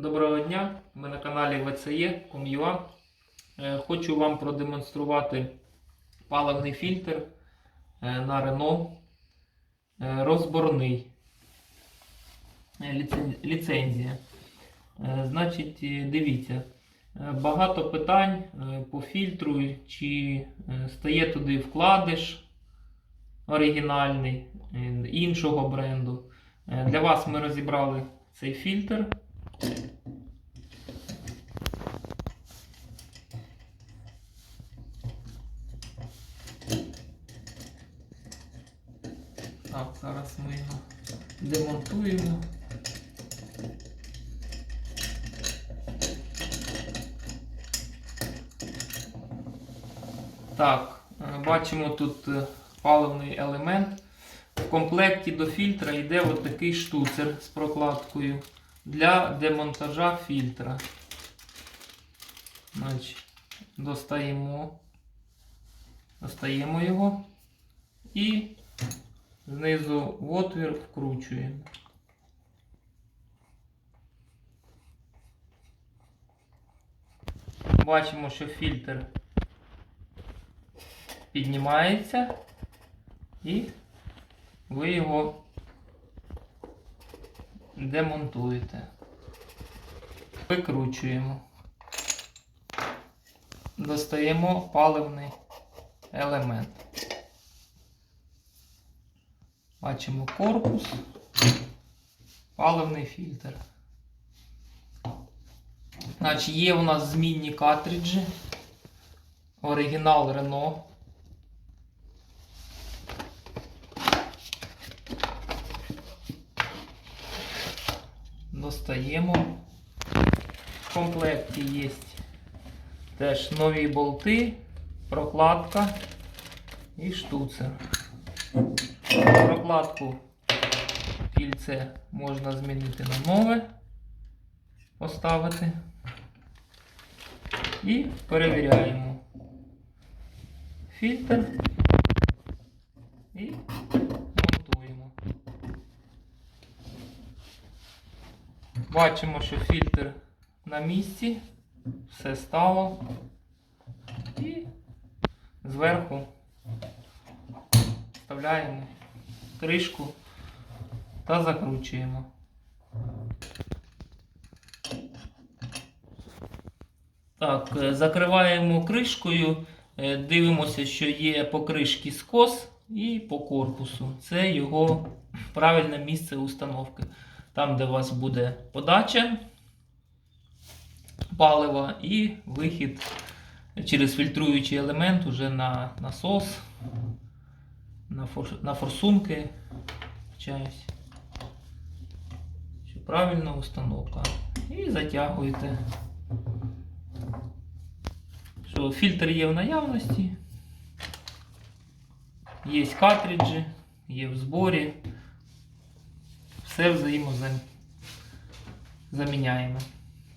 Доброго дня! Ми на каналі VCE.com.ua. Е, Хочу вам продемонструвати паливний фільтр е, на Renault е, розборний. Ліцензія. Значить, дивіться, багато питань по фільтру, чи стає туди вкладиш оригінальний іншого бренду. Для вас ми розібрали цей фільтр. Так, зараз ми його демонтуємо. Так, е, бачимо тут е, паливний елемент. В комплекті до фільтра йде от такий штуцер з прокладкою для демонтажа фільтра. Значить, достаємо, достаємо його і знизу в отвір вкручуємо. Бачимо, що фільтр піднімається і ви його демонтуєте. Викручуємо. Достаємо паливний елемент. Бачимо корпус, паливний фільтр. Значить, є у нас змінні картриджі. Оригінал Renault. Достаємо. В комплекті є теж нові болти, прокладка і штуцер. Прокладку кільце можна змінити на нове, поставити. І перевіряємо фільтр і монтуємо. Бачимо, що фільтр на місці, все стало. І зверху вставляємо кришку та закручуємо. Так, е, закриваємо кришкою, е, дивимося, що є покришки скос і по корпусу. Це його правильне місце установки. Там, де у вас буде подача палива і вихід через фільтруючий елемент уже на насос, на, фор, на форсунки. Вчаюсь. Що правильна установка. І затягуєте. Що фільтр є в наявності. Є картриджі, є в зборі. Все взаємозаміняємо.